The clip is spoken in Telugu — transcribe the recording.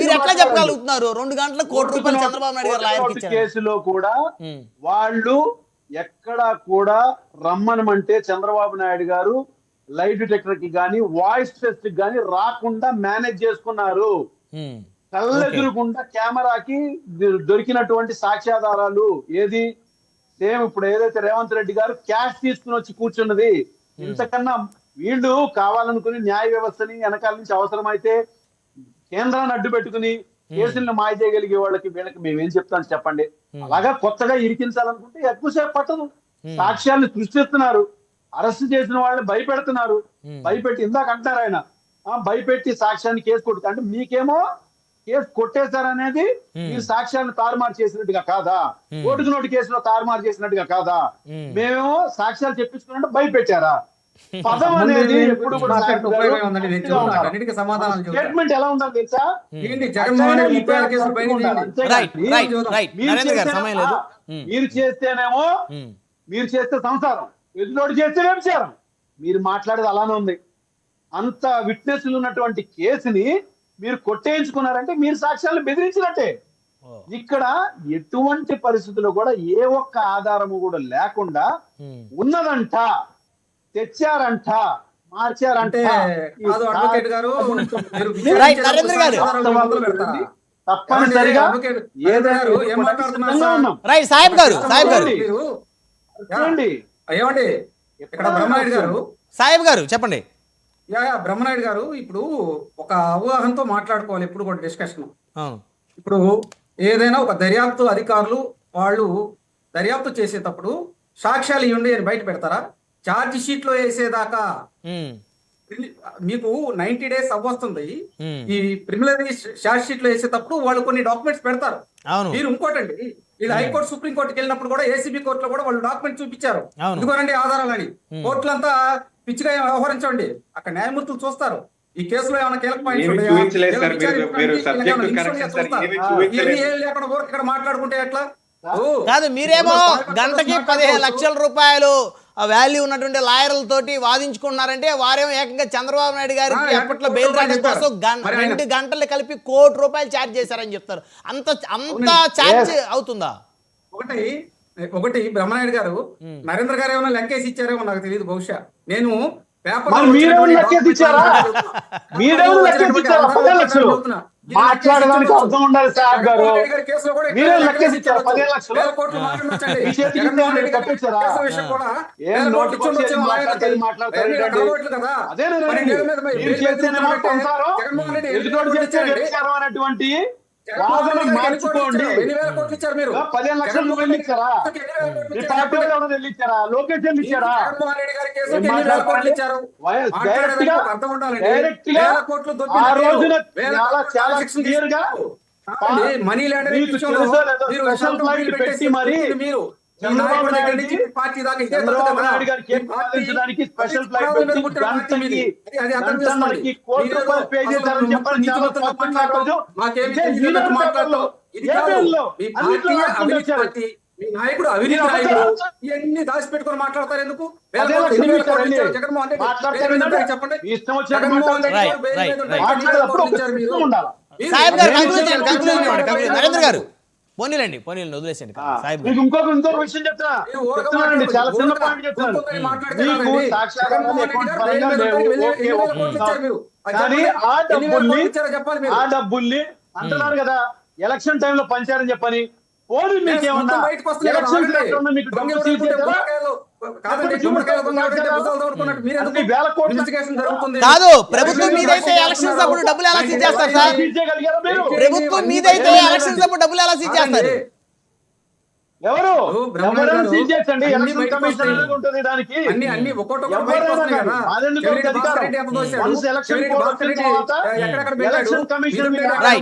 మీరు ఎట్లా. చెప్పగలుగుతున్నారు? రెండు గంటల కోటి రూపాయలు చంద్రబాబు నాయుడు గారు ఇచ్చారు కేసులో కూడా వాళ్ళు ఎక్కడా కూడా రమ్మనమంటే చంద్రబాబు నాయుడు గారు లైట్ డిటెక్టర్కి గాని వాయిస్ టెస్ట్కి గాని రాకుండా మేనేజ్ చేసుకున్నారు. కళ్ళెదురుకుండా కెమెరాకి దొరికినటువంటి సాక్ష్యాధారాలు ఏది? సేమ్ ఇప్పుడు ఏదైతే రేవంత్ రెడ్డి గారు క్యాష్ తీసుకుని వచ్చి కూర్చున్నది. ఇంతకన్నా వీళ్ళు కావాలనుకుని న్యాయ వ్యవస్థని వెనకాల నుంచి అవసరమైతే కేంద్రాన్ని అడ్డు పెట్టుకుని కేసులను మాయ చేయగలిగే వాళ్ళకి వీళ్ళకి మేమేం చెప్తాను చెప్పండి? అలాగా కొత్తగా ఇరికించాలనుకుంటే ఎక్కువసేపు పట్టదు. సాక్ష్యాలను సృష్టిస్తున్నారు అరెస్ట్ చేసిన వాళ్ళని భయపెడుతున్నారు. భయపెట్టి ఇందాక అంటారు ఆయన. భయపెట్టి సాక్ష్యాన్ని కేసు కొడుతా అంటే మీకేమో కేసు కొట్టేశారనేది మీరు సాక్ష్యాలను తారుమారు చేసినట్టుగా కాదా? ఓటుకు నోటు కేసులో తారుమారు చేసినట్టుగా కాదా. మేమేమో సాక్ష్యాలు చెప్పించుకున్నట్టు భయపెట్టారా? పదం అనేది ఎప్పుడు కూడా. అన్నిటికీ. స్టేట్మెంట్ ఎలా ఉండాలి తెలుసా? ఏంటి జగన్మోహన్ రెడ్డి ముప్పై ఆరు కేసులు పైన చేయండి. రైట్ రైట్ రైట్ మీరు చేస్తేనేమో మీరు చేస్తే సంసారం. ఎదురోడు చేస్తే వ్యభిచారం మీరు మాట్లాడేది అలానే ఉంది. అంత విట్నెస్లు ఉన్నటువంటి కేసుని మీరు కొట్టేయించుకున్నారంటే మీరు సాక్ష్యాలను బెదిరించినట్టే. ఓ, ఇక్కడ ఎటువంటి పరిస్థితుల్లో కూడా ఏ ఒక్క ఆధారము కూడా లేకుండా ఉన్నదంట. తెచ్చారంట మార్చారంట. అడ్వకేట్ గారు నరేంద్ర గారు. తప్పనిసరిగా. రైట్ సాహెబ్ సాహెబ్ ఏమండి? ఇక్కడ బ్రహ్మనాయుడు గారు. సాహెబ్ గారు చెప్పండి. యా యా, బ్రహ్మనాయుడు గారు ఇప్పుడు ఒక అవగాహనతో మాట్లాడుకోవాలి ఎప్పుడు కూడా డిస్కషన్. అవును. ఇప్పుడు ఏదైనా ఒక దర్యాప్తు అధికారులు వాళ్ళు దర్యాప్తు చేసేటప్పుడు సాక్ష్యాలు ఇవ్వండి అని బయట పెడతారా? ఛార్జ్ షీట్లో వేసేదాకా మీకు నైన్టీ డేస్ అవ్వస్తుంది. ఈ ప్రిమినరీ ఛార్జ్ షీట్లో వేసేటప్పుడు వాళ్ళు కొన్ని డాక్యుమెంట్స్ పెడతారు. అవును. మీరు ఇంకోటండి ఇది హైకోర్టు సుప్రీం కోర్టుకి వెళ్ళినప్పుడు కూడా ఏసీబీ కోర్టులో కూడా వాళ్ళు డాక్యుమెంట్ చూపించారు. ఇదిగోనండి ఆధారాలని. కోర్టులంతా పిచ్చిగా వ్యవహరించండి. అక్కడ న్యాయమూర్తులు చూస్తారు. ఈ కేసులో ఏమైనా కీలక ఊరికి ఇక్కడ మాట్లాడుకుంటే ఎట్లా? ఓ, కాదు మీరేమో గంటకి. పదిహేను లక్షల రూపాయలు వాల్యూ ఉన్నటువంటి లాయర్లతోటి వాదించుకున్నారంటే వారేమో ఏకంగా చంద్రబాబు నాయుడు గారికి ఆ, అప్పట్లో కోటి బెయిల్ రావడం కోసం రెండు గంటలు కలిపి కోటి రూపాయలు ఛార్జ్ చేశారని చెప్తారు. అంత అంత ఛార్జ్ అవుతుందా? ఒకటి ఒకటి బ్రహ్మనాయుడు గారు నరేంద్ర గారు ఏమైనా లెక్కేసి ఇచ్చారేమో నాకు తెలియదు బహుశా. నేను పేపర్ మరి మీరేమైనా లెక్కేసి ఇచ్చారా? మీరేమైనా లెక్కేసి ఇచ్చారా? లక్షలు. మాట్లాడడానికి అర్థం ఉండాలి సాహెబ్ గారు. మీరే లెక్కేసి ఇచ్చారా? పదిహేను లక్షలు. మీ చేతికి కట్టేశారా? ఏం నోటి వచ్చేది మాట్లాడతారు, మాట్లాడతారు. మీరు ఎదుటోడు చేస్తే వాదన మార్చుకోండి. ఆ, పదిహేను లక్షలు నువ్వు వెళ్ళి ఇచ్చారా? మీ పార్టీ వాళ్ళు ఎవరైనా వెళ్ళి ఇచ్చారా? లోకేష్ వెళ్ళి ఇచ్చారా? ఏం మాట్లాడతారు? వైఎస్ డైరెక్ట్గా డైరెక్ట్గా ఆ రోజున చాలా చాలా క్లియర్గా మనీ ల్యాండర్ స్పెషల్ ఫ్లైట్ పెట్టి మరి మీరు. చంద్రబాబు నాయుడు నుంచి పార్టీ దాకా ఇదే చంద్రబాబు గారికి స్పెషల్ ఫ్లైట్ మీ నాయకుడు అవినీతి నాయకుడు ఇవన్నీ దాచిపెట్టుకొని మాట్లాడతారు ఎందుకు? జగన్మోహన్ రెడ్డి. చెప్పండి. జగన్మోహన్ రెడ్డి నరేంద్ర గారు. పోనీలండి పోనీలండి వదిలేసండి ఆ, సాహెబ్ మీకు ఇంకొక ఇంకొక విషయం చెప్తున్నానండి చాలా చిన్న పాయింట్ మీకు అకౌంట్ పరంగా లేవు ఓకే కానీ చెప్పండి. ఆ డబ్బుల్ని. ఆ అంటున్నారు కదా ఎలక్షన్ టైంలో పంచారని చెప్పని. పోనీ మీకు ఏమన్నా ఎలక్షన్ మీకు డబ్బులు కాదు ప్రభుత్వం మీదైతే. ఎలక్షన్స్ అప్పుడు డబ్బులు ఎలా సీజ్ చేస్తారు సార్? ప్రభుత్వం మీదైతే ఎలక్షన్స్ అప్పుడు డబ్బులు ఎలా సీజ్ చేస్తారు? ఎవరు? దానికి?